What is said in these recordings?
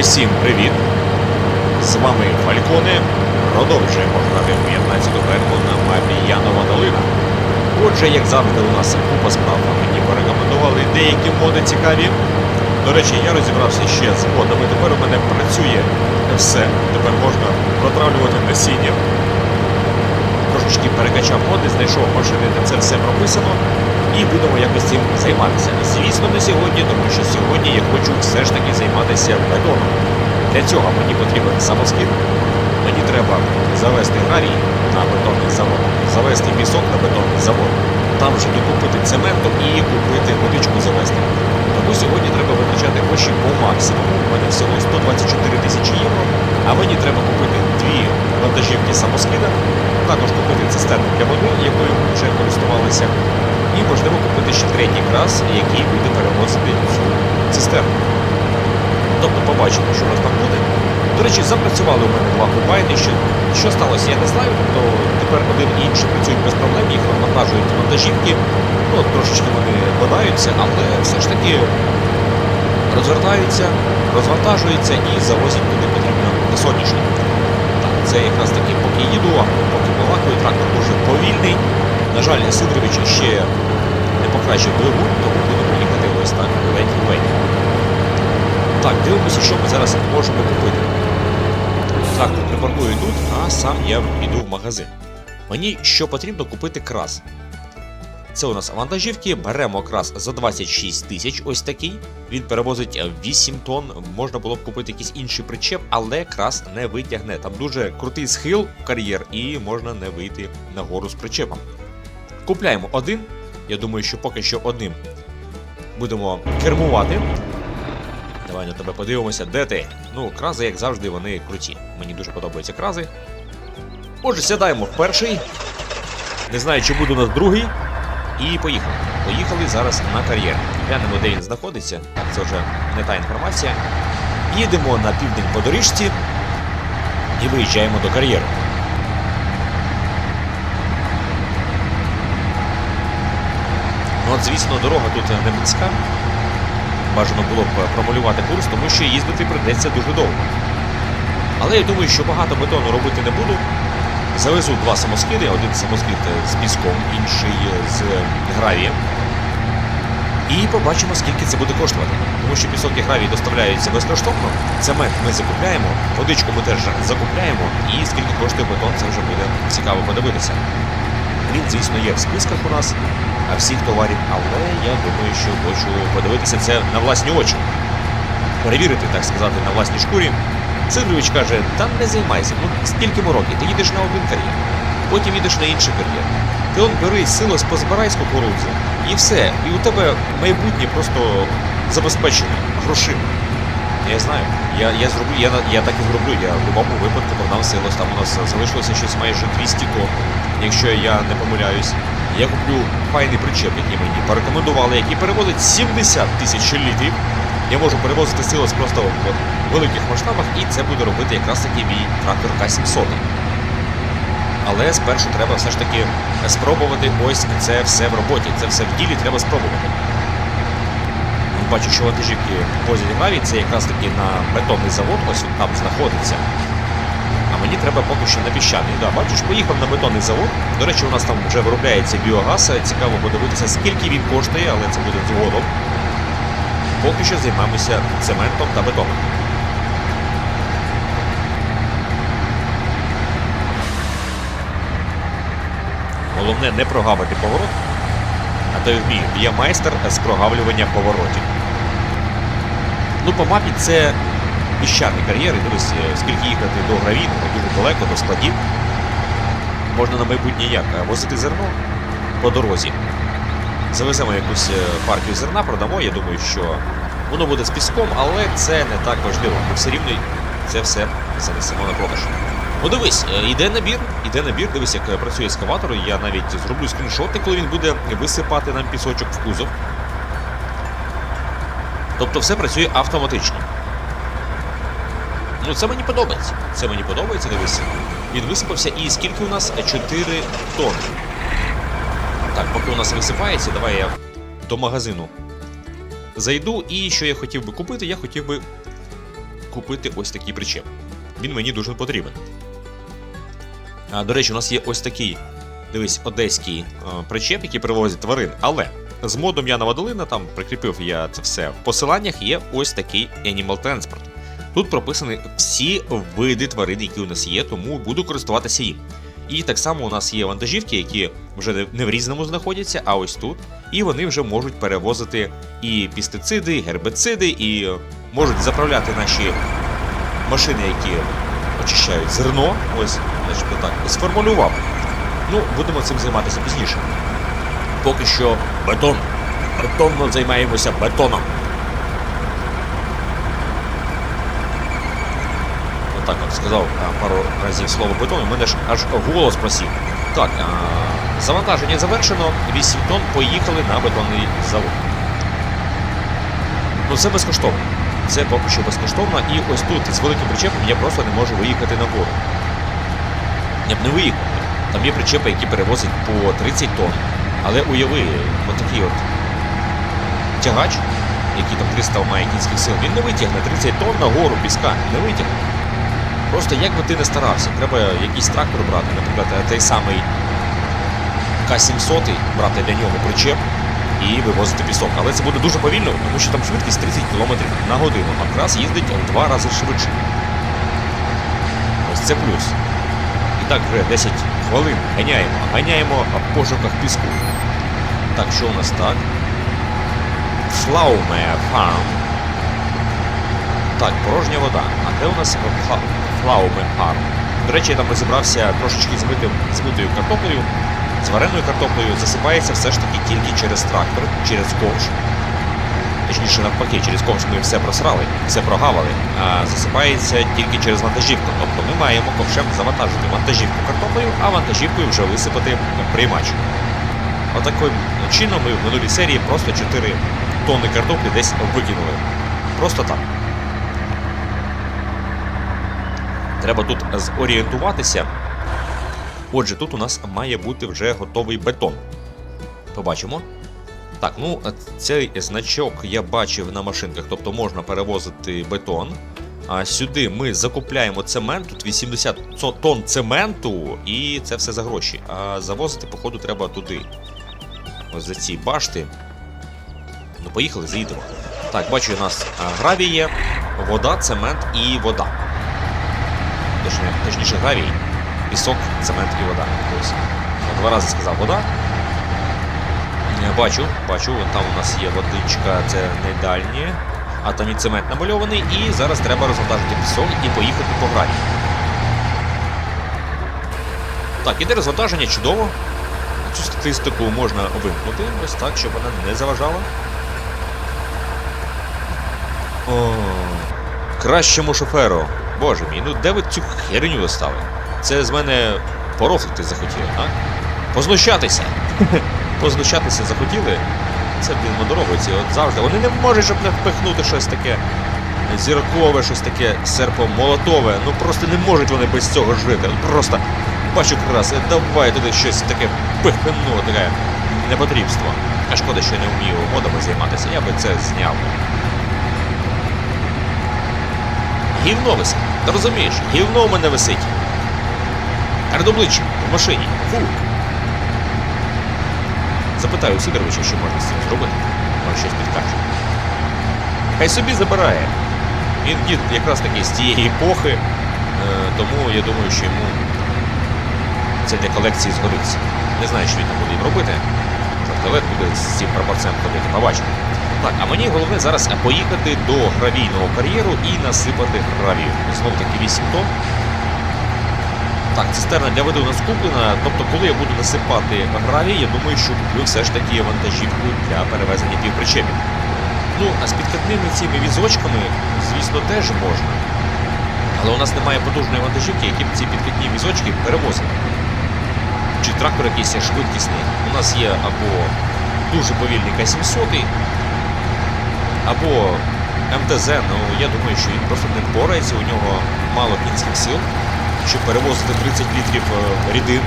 Усім привіт! З вами Фальконе. Продовжуємо грати в 15-ту бетку на мапі Янова Долина. Отже, як завжди, у нас купа справ. Мені порекомендували деякі моди цікаві. До речі, я розібрався ще з модами. Тепер у мене працює все. Тепер можна протравлювати насіння. Трошечки перекачав моди, знайшов машини, де це все прописано. І будемо якось цим займатися. Звісно, не сьогодні, тому що сьогодні я хочу все ж таки займатися бетоном. Для цього мені потрібен самоскид. Мені треба завести гравій на бетонний завод, завести пісок на бетонний завод, там вже докупити цементу і купити водичку завести. Тому сьогодні треба витрачати гроші по максимуму. У мене всього 124 тисячі євро, а мені треба купити дві вантажівки самоскида, також купити цистерну для води, якою ми вже користувалися, і можливо купити ще третій крас, який буде перевозити цю цистерну. Тобто побачимо, що у нас там буде. До речі, запрацювали у мене два комбайни. Що, що сталося, я не знаю. Тобто тепер один і інший працюють без проблем, їх навантажують вантажівки. Ну, трошечки вони бодаються, але все ж таки розвертаються, розвантажуються і завозять куди потрібно на сонячний. Це якраз таки поки їду, а поки балакаю, трактор дуже повільний. На жаль, Сидорович ще не покращив двигун, тому будемо їхати ось так ледь-ледь. Так, дивимося, що ми зараз можемо купити. Трактор припаркую тут, а сам я йду в магазин. Мені що потрібно купити крас. Це у нас вантажівки, беремо крас за 26 тисяч, ось такий. Він перевозить 8 тонн. Можна було б купити якийсь інший причеп, але крас не витягне. Там дуже крутий схил кар'єр, і можна не вийти на гору з причепом. Купляємо один. Я думаю, що поки що одним будемо кермувати. Давай на тебе подивимося, де ти? Ну, крази, як завжди, вони круті. Мені дуже подобаються крази. Отже, сідаємо в перший. Не знаю, чи буде у нас другий. І поїхали. Поїхали зараз на кар'єр. Глянемо, де він знаходиться. Це вже не та інформація. Їдемо на південь по доріжці і виїжджаємо до кар'єру. От, звісно, дорога тут не близька. Бажано було б промалювати курс, тому що їздити прийдеться дуже довго. Але я думаю, що багато бетону робити не буду. Завезу два самоскиди, один самоскид з піском, інший з гравієм. І побачимо, скільки це буде коштувати. Тому що пісок і гравій доставляються безкоштовно. Цемент ми закупляємо, водичку ми теж закупляємо, і скільки коштує бетон, це вже буде цікаво подивитися. Він, звісно, є в списках у нас всіх товарів, але я думаю, що хочу подивитися це на власні очі. Перевірити, так сказати, на власній шкурі. Сидорович каже, та не займайся, ну скільки ми років, ти їдеш на один кар'єр, потім їдеш на інший кар'єр. Ти он бери силос, позбирай з кукурудзи, і все. І у тебе майбутнє просто забезпечено грошима. Я знаю, я я зроблю, я, я так і зроблю. Я в будь-якому випадку продам силос. Там у нас залишилося щось майже 200 тонн, якщо я не помиляюсь. Я куплю файний причеп, який мені порекомендували, який перевозить 70 тисяч літрів. Я можу перевозити силос просто в великих масштабах, і це буде робити якраз таки мій трактор К-700. Але спершу треба все ж таки спробувати ось це все в роботі. Це все в ділі треба спробувати. Бачу, що вантажівки возять гравій, це якраз таки на бетонний завод, ось там знаходиться. Мені треба поки що на піщаний. Да, бачиш, поїхав на бетонний завод. До речі, у нас там вже виробляється біогаз. Цікаво подивитися, скільки він коштує, але це буде згодом. Поки що займаємося цементом та бетоном. Головне не прогавити поворот. А то й вмію. Я майстер з прогавлювання поворотів. Ну, по мапі це піщаний кар'єр, і дивись, е, скільки їхати до гравійного, дуже далеко, до складів. Можна на майбутнє як е, возити зерно по дорозі. Завеземо якусь е, партію зерна, продамо. Я думаю, що воно буде з піском, але це не так важливо. Ми все рівно це все занесемо на продаж. Ну дивись, іде набір, іде набір, дивись, як працює ескаватор. Я навіть зроблю скріншоти, коли він буде висипати нам пісочок в кузов. Тобто все працює автоматично. Ну, це мені подобається. Це мені подобається, дивись. Він висипався і скільки у нас? 4 тонни. Так, поки у нас висипається, давай я до магазину зайду. І що я хотів би купити, я хотів би купити ось такий причеп. Він мені дуже потрібен. А, до речі, у нас є ось такий, дивись, одеський е, причеп, який привозить тварин. Але з модом Яна Вадолина, там прикріпив я це все. В посиланнях є ось такий Animal Transport. Тут прописані всі види тварин, які у нас є, тому буду користуватися їм. І так само у нас є вантажівки, які вже не- в різному знаходяться, а ось тут. І вони вже можуть перевозити і пестициди, і гербициди, і е, можуть заправляти наші машини, які очищають зерно. Ось, значить, так, сформулював. Ну, будемо цим займатися пізніше. Поки що бетон. Бетонно займаємося бетоном. Отак от сказав пару разів слово бетон, і мене ж аж голос просів. Так, завантаження завершено, 8 тонн поїхали на бетонний завод. Ну це безкоштовно. Це поки що безкоштовно, і ось тут з великим причепом я просто не можу виїхати на гору. Я б не виїхав. Там є причепи, які перевозять по 30 тонн. Але уяви, отакий от тягач, який там 300 має кінських сил, він не витягне 30 тонн на гору піска, не витягне. Просто як би ти не старався, треба якийсь трактор брати, наприклад, той самий К-700, брати для нього причеп і вивозити пісок. Але це буде дуже повільно, тому що там швидкість 30 км на годину, а крас їздить в два рази швидше. Ось це плюс. І так вже 10 хвилин ганяємо. Ганяємо в пошуках піску. Так, що у нас так? Флауме фам. Так, порожня вода. А де у нас фарм? До речі, я там розібрався трошечки з митим, з митою картоплею, з вареною картоплею. Засипається все ж таки тільки через трактор, через ковш. Точніше, навпаки, через ковш ми все просрали, все прогавили, а засипається тільки через вантажівку. Тобто ми маємо ковшем завантажити вантажівку картоплею, а вантажівкою вже висипати приймач. Отаким чином ми в минулій серії просто 4 тонни картоплі десь викинули. Просто так. Треба тут зорієнтуватися. Отже, тут у нас має бути вже готовий бетон. Побачимо. Так, ну цей значок я бачив на машинках, тобто можна перевозити бетон. А сюди ми закупляємо цемент, тут 80 тонн цементу, і це все за гроші. А завозити, походу, треба туди. Ось за ці башти. Ну, поїхали, заїдемо. Так, бачу, у нас гравій є, вода, цемент і вода. Точніше, гравій, пісок, цемент і вода. Ось. Два рази сказав вода. Бачу, бачу, там у нас є водичка, це не дальнє. А там і цемент намальований, і зараз треба розвантажити пісок і поїхати по грані. Так, іде розвантаження чудово. Цю статистику можна вимкнути, ось так, щоб вона не заважала. О, кращому шоферу. Боже мій, ну де ви цю херню достали? Це з мене порофлити захотіли, а? Познущатися. Познущатися захотіли. Це блін модоробиці, от завжди. Вони не можуть, щоб не впихнути щось таке зіркове, щось таке серпомолотове. Ну просто не можуть вони без цього жити. От Просто бачу крас, давай туди щось таке пихну, таке непотрібство. А шкода, що я не вмію модами займатися, я би це зняв. Гівно висить. Ти розумієш, гівно в мене висить. Перед обличчям, в машині. Фу. Запитаю у Сидоровича, що можна з цим зробити. Може щось підкаже. Хай собі забирає. Він дід якраз таки з тієї епохи, е, тому я думаю, що йому це для колекції згодиться. Не знаю, що він там буде робити. Може, буде з цим прапорцем ходити, побачимо. Так, а мені головне зараз поїхати до гравійного кар'єру і насипати гравію. Знову таки 8 тонн. Так, цистерна для води у нас куплена. Тобто, коли я буду насипати гравій, я думаю, що куплю все ж таки вантажівку для перевезення півпричепів. Ну, а з підкатними цими візочками, звісно, теж можна. Але у нас немає потужної вантажівки, які б ці підкатні візочки перевозили. Чи трактор якийсь швидкісний. У нас є або дуже повільний К-700, або МТЗ, ну я думаю, що він просто не впорається, у нього мало кінських сил, щоб перевозити 30 літрів е, рідин,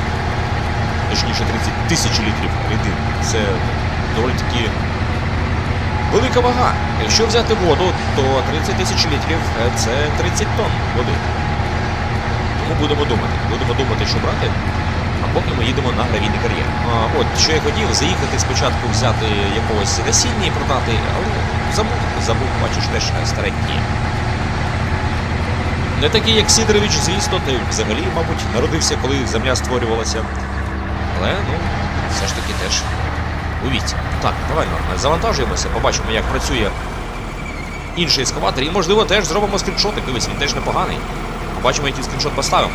точніше 30 тисяч літрів рідин. Це доволі таки Велика вага. Якщо взяти воду, то 30 тисяч літрів е, це 30 тонн води. Тому будемо думати. Будемо думати, що брати. А поки ми їдемо на гравійний кар'єр. От, що я хотів, заїхати спочатку взяти якогось насіння і продати, але забув, забув, бачиш, теж старенький. Не такий, як Сидорович, звісно, ти взагалі, мабуть, народився, коли земля створювалася. Але, ну, все ж таки теж у віці. Так, давай, Норма, завантажуємося, побачимо, як працює інший ескаватор, і, можливо, теж зробимо скріншотик. Дивись, він теж непоганий. Побачимо, який скріншот поставимо.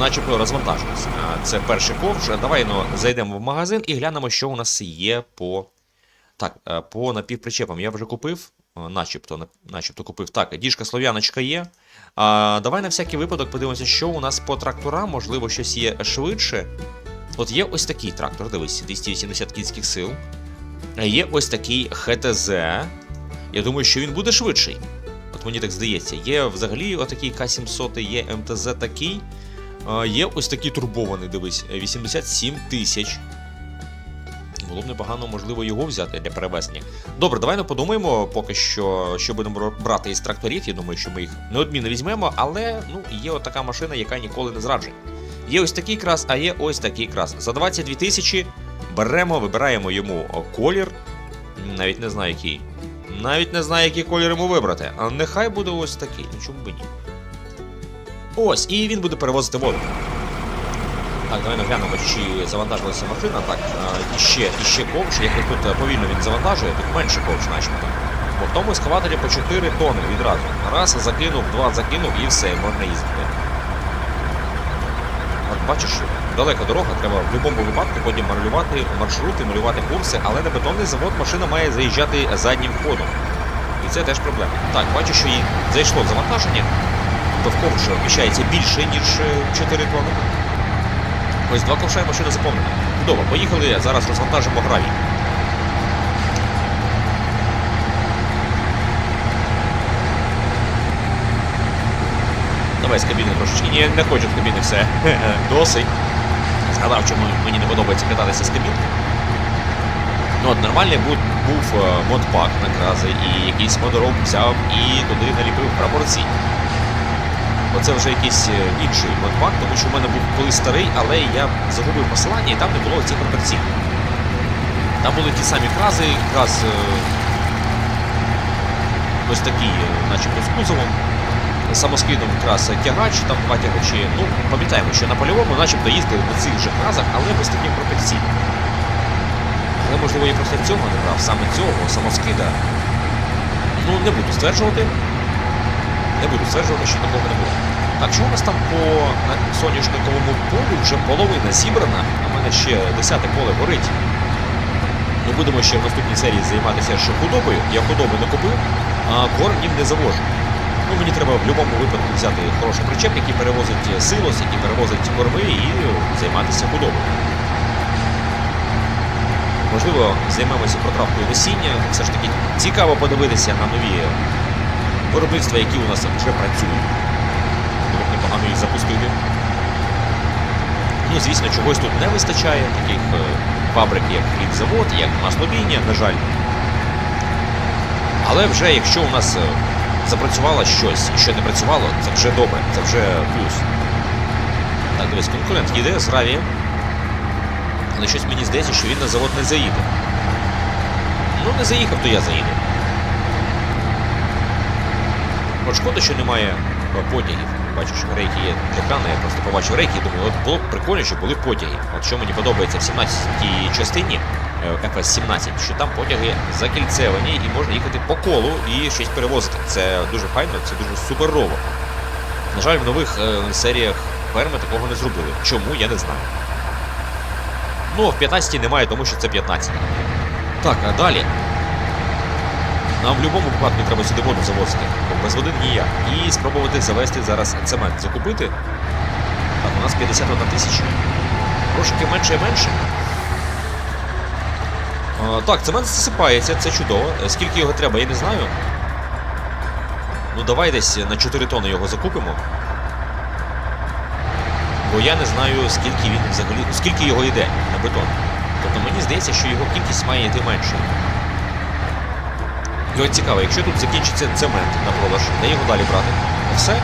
Начебто розвантажилися. Це перший ковш. Давай ну, зайдемо в магазин і глянемо, що у нас є по. Так, е, по напівпричепам я вже купив. е, Начебто, начебто купив. Так, діжка слов'яночка є. А, давай на всякий випадок подивимося, що у нас по тракторам, можливо, щось є швидше. От є ось такий трактор, дивись, 280 кінських сил. Є ось такий ХТЗ. Я думаю, що він буде швидший. От мені так здається. Є взагалі отакий К-700, є МТЗ такий. Є ось такий турбований, дивись, 87 тисяч. Було б непогано, можливо, його взяти для перевезення. Добре, давай не подумаємо поки що, що будемо брати із тракторів. Я думаю, що ми їх неодмінно візьмемо, але ну, є от така машина, яка ніколи не зраджує. Є ось такий крас, а є ось такий крас. За 22 тисячі беремо, вибираємо йому колір. Навіть не знаю який. Навіть не знаю, який колір йому вибрати. А нехай буде ось такий. Ну чому б ні? Ось, і він буде перевозити воду. Так, давай наглянемо, чи завантажилася машина. Так, а, і ще, і ще ковш. Як тут е, повільно він завантажує, тут менше ковш, начебто. Бо в тому ескаваторі по 4 тони відразу. Раз закинув, два закинув і все, можна їздити. От бачиш, далека дорога, треба в будь-якому випадку потім малювати маршрути, малювати курси, але на бетонний завод машина має заїжджати заднім ходом. І це теж проблема. Так, бачу, що їй зайшло завантаження, то в ковш вміщається більше, ніж е, 4 тони. Ось два ковша і машина заповнена. Чудово, поїхали, зараз розвантажимо гравій. Давай з кабіни трошечки. Ні, не хочу з кабіни все. Досить. Згадав, чому мені не подобається кататися з кабінки. Ну от нормальний був, був е, модпак на крази, і якийсь модороб взяв і туди наліпив прапорці. Оце вже якийсь е, інший модпак, тому що в мене був колись старий, але я загубив посилання і там не було цих прапорців. Там були ті самі крази, якраз е, ось такі, е, начебто з кузовом. Самоскидом якраз тягач, там два тягачі. Ну, пам'ятаємо, що на польовому начебто їздили на цих же кразах, але без таких протекцій. Але можливо я просто цього не брав, саме цього самоскида. Ну, не буду стверджувати. Не буду стверджувати, що такого не було. Так, що у нас там по соняшниковому полю вже половина зібрана, а в мене ще десяте поле горить. Ми будемо ще в наступній серії займатися ще худобою. Я худоби не купив, а корм їм не завожу. Ну, мені треба в будь-якому випадку взяти хороший причеп, який перевозить силос, який перевозить корми і займатися худобою. Можливо, займемося протравкою насіння. Все ж таки цікаво подивитися на нові виробництва, які у нас вже працюють. Було непогано їх запустити. Ну, звісно, чогось тут не вистачає, таких е, фабрик, як хлібзавод, як маслобійня, на жаль. Але вже якщо у нас е, запрацювало щось, що не працювало, це вже добре, це вже плюс. Так, дивись, конкурент їде з Равієм. Але щось мені здається, що він на завод не заїде. Ну, не заїхав, то я заїду. От шкода, що немає е, потягів. Бачу, що рейки є для крана, я просто побачив рейки і думаю, от було б прикольно, щоб були потяги. От що мені подобається в 17-й частині е, FS-17, що там потяги закільцевані і можна їхати по колу і щось перевозити. Це дуже файно, це дуже суперово. На жаль, в нових е, серіях ферми такого не зробили. Чому, я не знаю. Ну, в 15 немає, тому що це 15. Так, а далі. Нам в будь-якому випадку треба сюди воду завозити, без води ніяк. І спробувати завести зараз цемент. Закупити. Так, у нас 51 тисяча. Трошки менше і менше. А, так, цемент засипається, це чудово. Скільки його треба, я не знаю. Ну давай десь на 4 тони його закупимо. Бо я не знаю, скільки він взагалі. скільки його йде на бетон. Тобто мені здається, що його кількість має йти менше. І от цікаво, якщо тут закінчиться цемент на продаж, де його далі брати? Все,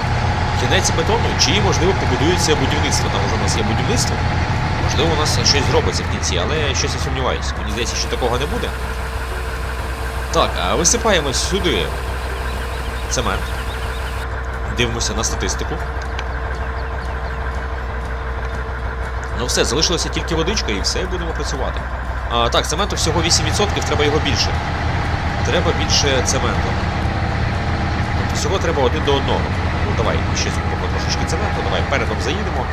кінець бетону, чи можливо побудується будівництво. Там вже у нас є будівництво. Можливо, у нас щось зробиться в кінці, але я щось я сумніваюся. Мені здається, що такого не буде. Так, а висипаємо сюди цемент. Дивимося на статистику. Ну все, залишилося тільки водичка і все, будемо працювати. А, так, цементу всього 8%, треба його більше. Треба більше цементу. Тобто всього треба один до одного. Ну давай, ще закупимо трошечки цементу, давай передом заїдемо.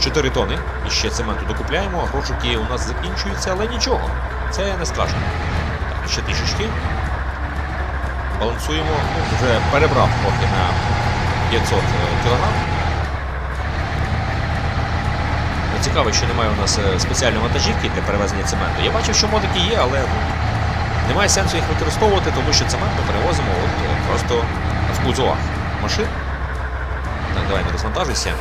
4 тони. І ще цементу докупляємо, грошики у нас закінчуються, але нічого. Це не страшно. Так, ще трішечки. Балансуємо. Ну, вже перебрав трохи на 500 кг. Ну, Цікаво, що немає у нас е, спеціальної вантажівки для перевезення цементу. Я бачив, що модики є, але ну, немає сенсу їх використовувати, тому що цемент ми перевозимо от, е, просто в кузовах машин. Так, давай не розвантажуйся.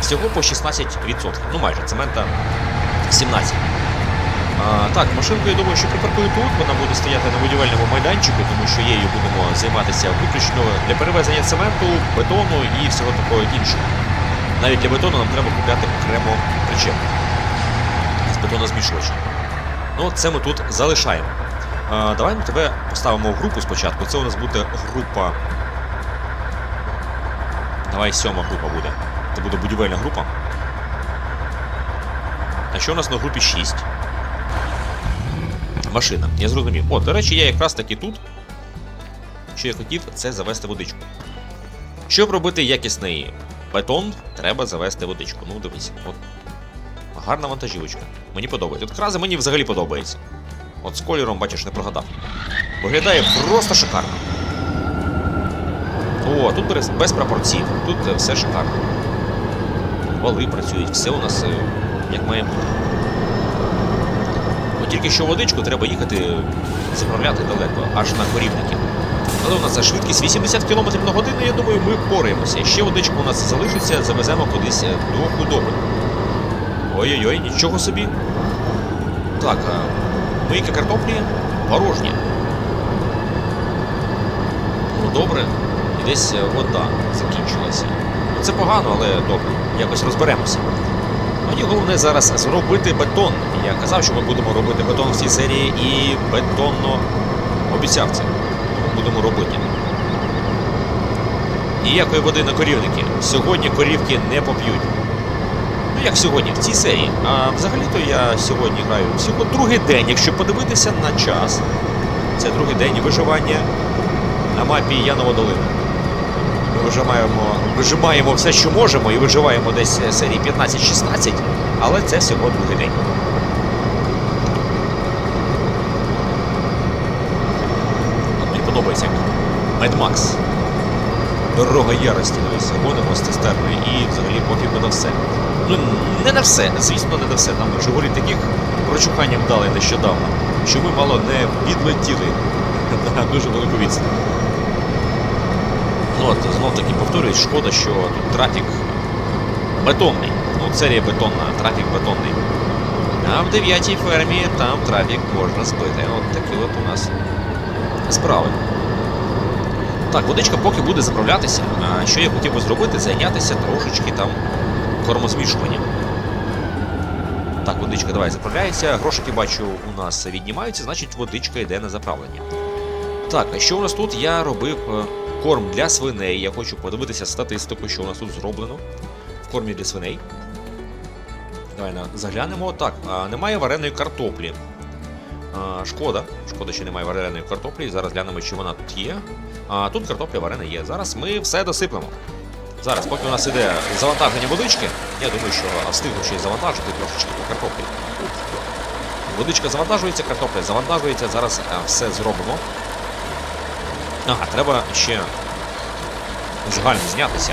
Всього по 16%. Ну майже цемента 17%. Так, машинку, я думаю, що припаркую тут, вона буде стояти на будівельному майданчику, тому що її будемо займатися виключно для перевезення цементу, бетону і всього такого іншого. Навіть для бетону нам треба купляти окремо причеп з бетонозмішувачем. Ну, це ми тут залишаємо. А, давай ми тебе поставимо в групу спочатку. Це у нас буде група. Давай сьома група буде. Це буде будівельна група. А що у нас на групі 6? Машина, я зрозумів. О, до речі, я якраз таки тут. Що я хотів, це завести водичку. Щоб робити якісний бетон, треба завести водичку. Ну, дивись, от. Гарна вантажівочка. Мені подобається. От крази мені взагалі подобається. От з кольором, бачиш, не прогадав. Виглядає просто шикарно. О, тут без, прапорців, тут все шикарно. Вали працюють, все у нас е, як має бути. Тільки що водичку треба їхати заправляти далеко, аж на корівники. Але у нас за швидкість 80 км на годину, я думаю, ми впораємося. Ще водичка у нас залишиться, завеземо кудись е, до худоби. Ой-ой-ой, нічого собі. Так, а мийка картоплі порожня. Ну добре, і десь е, вода закінчилася. Ну, Це погано, але добре, якось розберемося. Мені головне зараз зробити бетон. Я казав, що ми будемо робити бетон в цій серії і бетонно обіцяв це. Будемо робити. Ніякої води на корівники. Сьогодні корівки не поп'ють. Ну як сьогодні, в цій серії. А взагалі-то я сьогодні граю всього другий день, якщо подивитися на час. Це другий день виживання на мапі Янова Долина. Вижимаємо, вижимаємо все, що можемо, і виживаємо десь е, серії 15-16, але це всього другий день. От мені подобається Max. Дорога ярості, дивись, гонимо з цистерною і взагалі пофіг на все. Ну, не на все, звісно, не на все. Нам Жигулі таких прочуханням дали нещодавно, що ми мало не відлетіли на дуже велику відстань. Ну знов таки повторюсь, шкода, що тут трафік бетонний. Ну, серія бетонна, трафік бетонний. А в дев'ятій фермі там трафік можна збити. От такі от у нас справи. Так, водичка поки буде заправлятися. А що я хотів би зробити, зайнятися трошечки там кормозмішуванням. Так, водичка давай заправляється. Грошики бачу у нас віднімаються, значить водичка йде на заправлення. Так, а що у нас тут? Я робив е, корм для свиней. Я хочу подивитися статистику, що у нас тут зроблено в кормі для свиней. Давай заглянемо. Так, немає вареної картоплі. Шкода. Шкода, що немає вареної картоплі. Зараз глянемо, чи вона тут є. А тут картопля варена є. Зараз ми все досиплемо. Зараз, поки у нас іде завантаження водички, я думаю, що встигну ще й завантажити трошечки по картоплі. Водичка завантажується, картопля завантажується. Зараз все зробимо. Ага, треба ще з гальм знятися.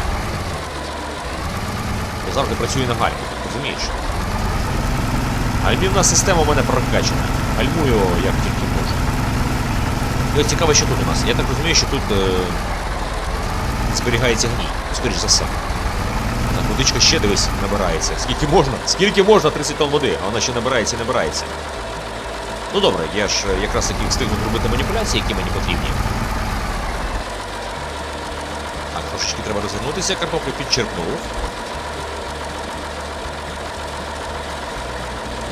Бо завжди працює на гальмі, розумієш? Гальмівна система у мене прокачана. Гальмую як тільки можу. І от цікаво, що тут у нас. Я так розумію, що тут е... зберігається гній, скоріш за все. Так, водичка ще дивись, набирається. Скільки можна? Скільки можна 30 тонн води, а вона ще набирається і набирається. Ну добре, я ж е, якраз таки встигну зробити маніпуляції, які мені потрібні. Так, трошечки треба розвернутися, картоплю підчерпнув.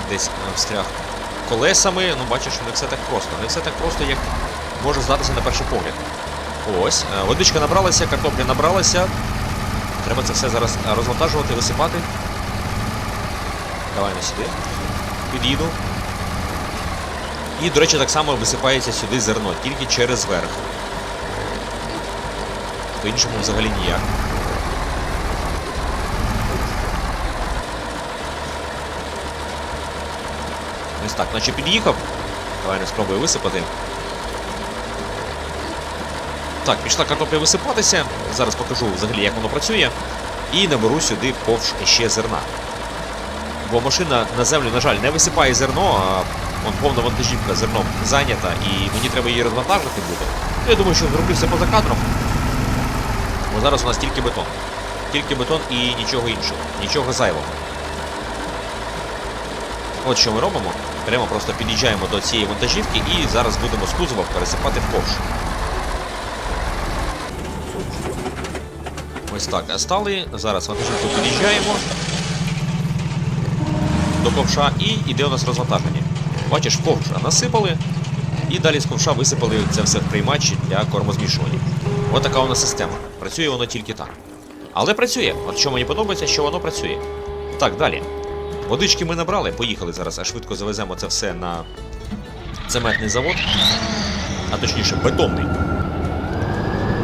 Десь встряг колесами. Ну, бачиш, не все так просто. Не все так просто, як може здатися на перший погляд. Ось, е, водичка набралася, картопля набралася. Треба це все зараз е, розвантажувати, висипати. Давай на сюди. Під'їду. І, до речі, так само висипається сюди зерно, тільки через верх. По-іншому взагалі ніяк. Ось так, наче під'їхав. Давай не спробую висипати. Так, пішла картопля висипатися. Зараз покажу взагалі, як воно працює. І наберу сюди повш ще зерна. Бо машина на землю, на жаль, не висипає зерно, а вон повна вантажівка зерном зайнята, і мені треба її розвантажити буде. Я думаю, що зроблю все поза кадром. Бо зараз у нас тільки бетон. Тільки бетон і нічого іншого, нічого зайвого. От що ми робимо. Прямо просто під'їжджаємо до цієї вантажівки і зараз будемо з кузова пересипати в ковш. Ось так, а стали. Зараз вантажівку під'їжджаємо до ковша і йде у нас розвантаження. Бачиш, ковш насипали, і далі з ковша висипали це все в приймач для кормозмішування. Ось така у нас система. Працює воно тільки так. Але працює. От що мені подобається, що воно працює. Так, далі. Водички ми набрали, поїхали зараз, а швидко завеземо це все на цементний завод, а точніше бетонний.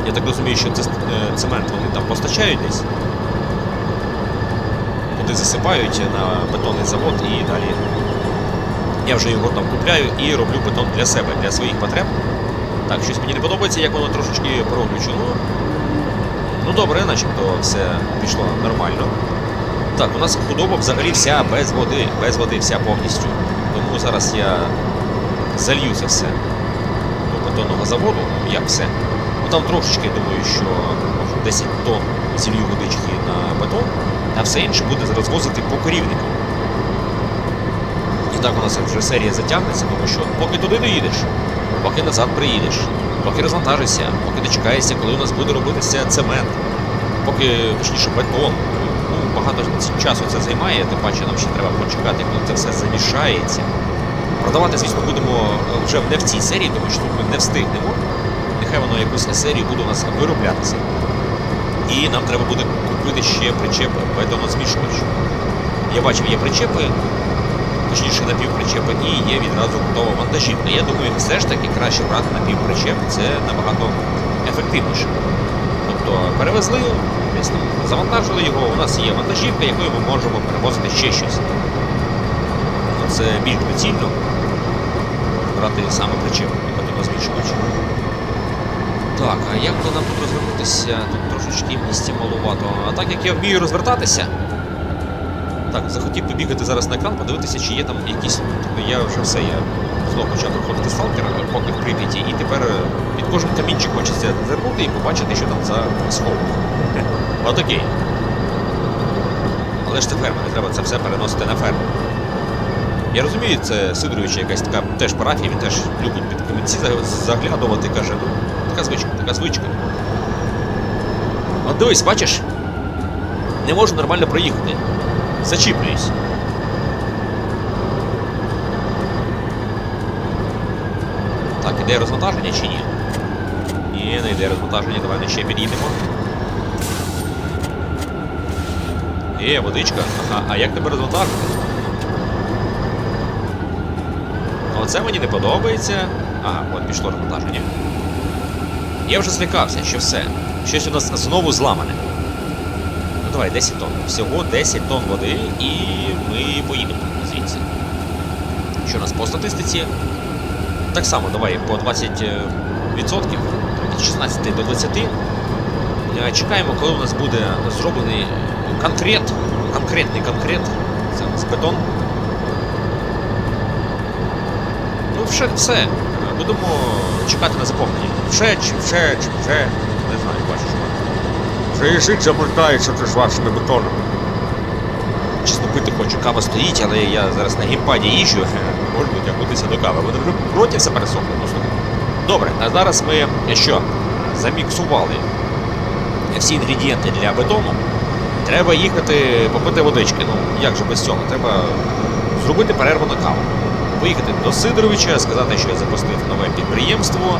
Я так розумію, що це е, цемент вони там постачають десь. Туди засипають на бетонний завод і далі. Я вже його там купляю і роблю бетон для себе, для своїх потреб. Так, щось мені не подобається, як воно трошечки проглючено. Ну добре, начебто все пішло нормально. Так, у нас худоба взагалі вся без води, без води вся повністю. Тому зараз я залью це все до бетонного заводу, як все. Ну там трошечки думаю, що може 10 тонн зілью водички на бетон, а все інше буде розвозити по корівнику. Так у нас вже серія затягнеться, тому що поки туди доїдеш, поки назад приїдеш, поки розвантажишся, поки дочекаєшся, коли у нас буде робитися цемент, поки точніше бетон. Ну, багато часу це займає, тим паче нам ще треба почекати, коли це все замішається. Продавати, звісно, будемо е, вже не в цій серії, тому що тут ми не встигнемо. Нехай воно якусь серію буде у нас вироблятися. І нам треба буде купити ще причеп бетонозмішувач. Я бачив, є причепи, точніше напівпричепи, і є відразу готова вантажівка. Я думаю, все ж таки краще брати напівпричеп, це набагато ефективніше. Тобто перевезли, завантажили його, у нас є вантажівка, якою ми можемо перевозити ще щось. Ну, Це більш доцільно брати саме причеп бетонозмішувач. Так, а як то нам тут розвернутися? Тут трошечки місця малувато. А так як я вмію розвертатися. Так, захотів побігати зараз на екран, подивитися, чи є там якісь. Я вже все, я знову почав проходити сталкера, поки в Прип'яті, і тепер е, під кожен камінчик хочеться звернути і побачити, що там за сховок. От окей. Але ж це ферма, не треба це все переносити на ферму. Я розумію, це Сидорович якась така теж парафія, він теж любить під камінці за- заглядувати, каже, ну, така звичка, така звичка. От дивись, бачиш? Не можу нормально проїхати. Зачіплююсь. Так, іде розвантаження чи ні? Ні, не йде розвантаження, давай ми ще під'їдемо. Є, водичка. Ага, а як тебе розвантажити? Оце мені не подобається. Ага, от пішло розвантаження. Я вже злякався, що все. Щось у нас знову зламане. Ну давай, 10 тонн. Всього 10 тонн води і ми поїдемо звідси. Що у нас по статистиці? Так само, давай по 20%, е, від 16 до 20. Е, Чекаємо, коли у нас буде зроблений конкрет, конкретний конкрет. Це у нас бетон. вже все. Будемо чекати на заповнення. Вже чи вже, чи вже. Не знаю, бачу, що. Вже язик замертається ти з вашими бетонами. Чесно пити хочу, кава стоїть, але я зараз на геймпаді їжджу, можу дотягнутися до кави. Вони вже проти все пересохли. Ну. Добре, а зараз ми е, що? Заміксували всі інгредієнти для бетону. Треба їхати попити водички. Ну, як же без цього? Треба зробити перерву на каву. Поїхати до Сидоровича, сказати, що я запустив нове підприємство,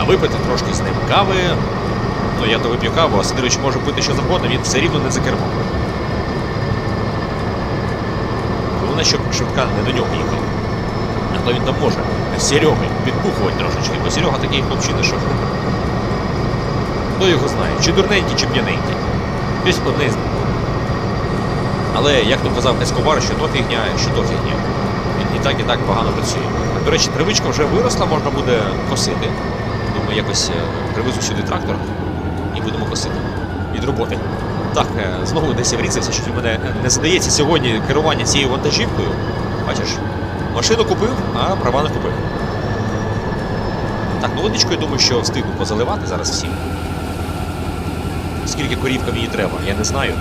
а випити трошки з ним кави. Ну, я то вип'ю каву, а Сидорович може пити що завгодно, він все рівно не за кермом. Головне, щоб швидка не до нього їхала. А то він там може з Серегою підбухувати трошечки, бо Серега такий хлопчина, що. Хто його знає, чи дурненький, чи п'яненький. Десь одне з. Але як то казав Ескобар, що то фігня, що то фігня. Він і так, і так погано працює. До речі, травичка вже виросла, можна буде косити. Думаю, якось е, привезу сюди трактор будемо косити. Від роботи. Так, е, знову десь врізався, що в мене не задається сьогодні керування цією вантажівкою. Бачиш, машину купив, а права не купив. Так, ну водичку я думаю, що встигну позаливати зараз всім. Скільки корівка мені треба, я не знаю.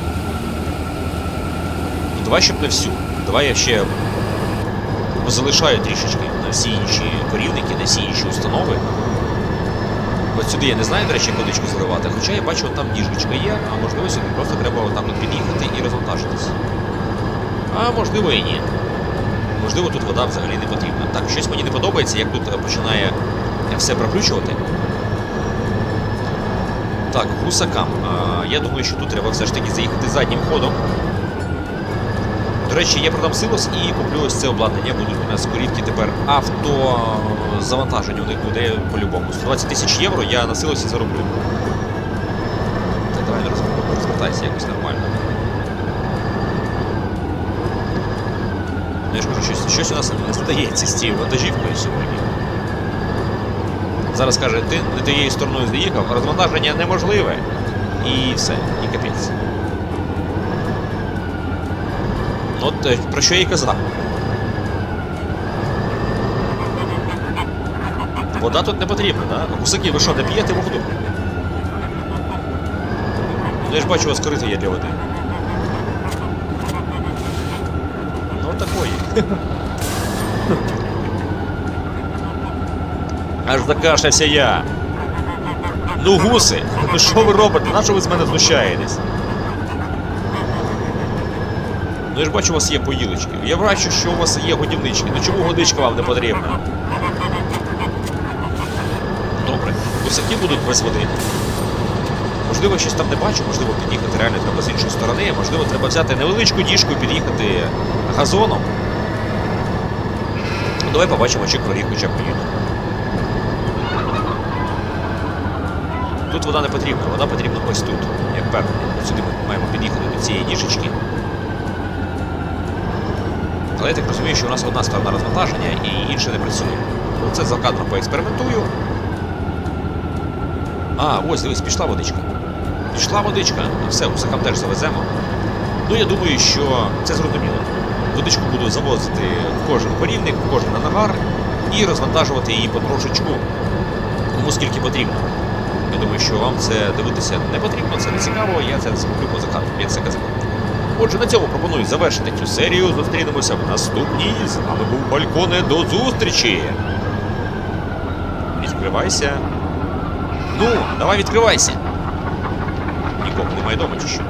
Ну, Давай, щоб не всю. Давай я ще позалишаю трішечки на всі інші корівники, на всі інші установи. От сюди я не знаю, до речі, водичку заливати, хоча я бачу, там діжечка є, а можливо сюди просто треба от під'їхати і розвантажитись. А можливо і ні. Можливо, тут вода взагалі не потрібна. Так, щось мені не подобається, як тут е, починає е, все проключувати. Так, гусакам. Я думаю, що тут треба все ж таки заїхати заднім ходом. До речі, я продам силос і куплю ось це обладнання. Будуть у нас корівки тепер авто завантаження у них буде по-любому. 120 тисяч євро я на силосі зароблю. Так, давай не розвертайся якось нормально. Ну, я ж кажу, щось, щось у нас не стається з цією вантажівкою сьогодні. Зараз каже, ти не тією стороною заїхав, розвантаження неможливе. І все, і капець. Ну, От е, про що я і казав. Вода тут не потрібна, да? Гусаки, ви що, не п'єте воду? Ну, я ж бачу, у вас корито є для води. Ну, такої. Аж закашлявся я. Ну, гуси, ну що ви робите? На що ви з мене знущаєтесь? Ну я ж бачу, у вас є поїлочки. Я бачу, що у вас є годівнички. Ну чому годичка вам не потрібна? Добре, гусаки будуть без води. Можливо, щось там не бачу, можливо, під'їхати реально треба з іншої сторони, можливо, треба взяти невеличку діжку і під'їхати газоном. Ну, давай побачимо, чи кролі хоча б поїде. Тут вода не потрібна, вода потрібна ось тут. Я впевнений. Сюди ми маємо під'їхати до цієї діжечки. Але я так розумію, що у нас одна сторона розвантаження і інша не працює. Ну, Це за кадром поекспериментую. А, ось дивись, пішла водичка. Пішла водичка. Ну все, гусакам теж завеземо. Ну, я думаю, що це зрозуміло. Водичку буду завозити в кожен порівник, в кожен анагар і розвантажувати її потрошечку, кому скільки потрібно. Я думаю, що вам це дивитися не потрібно, це не цікаво, я це зроблю поза кадром, як це казав. Отже, на цьому пропоную завершити цю серію. Зустрінемося в наступній. З нами був Бальконе. До зустрічі! Відкривайся. Ну, давай відкривайся. Нікого немає дома чи що?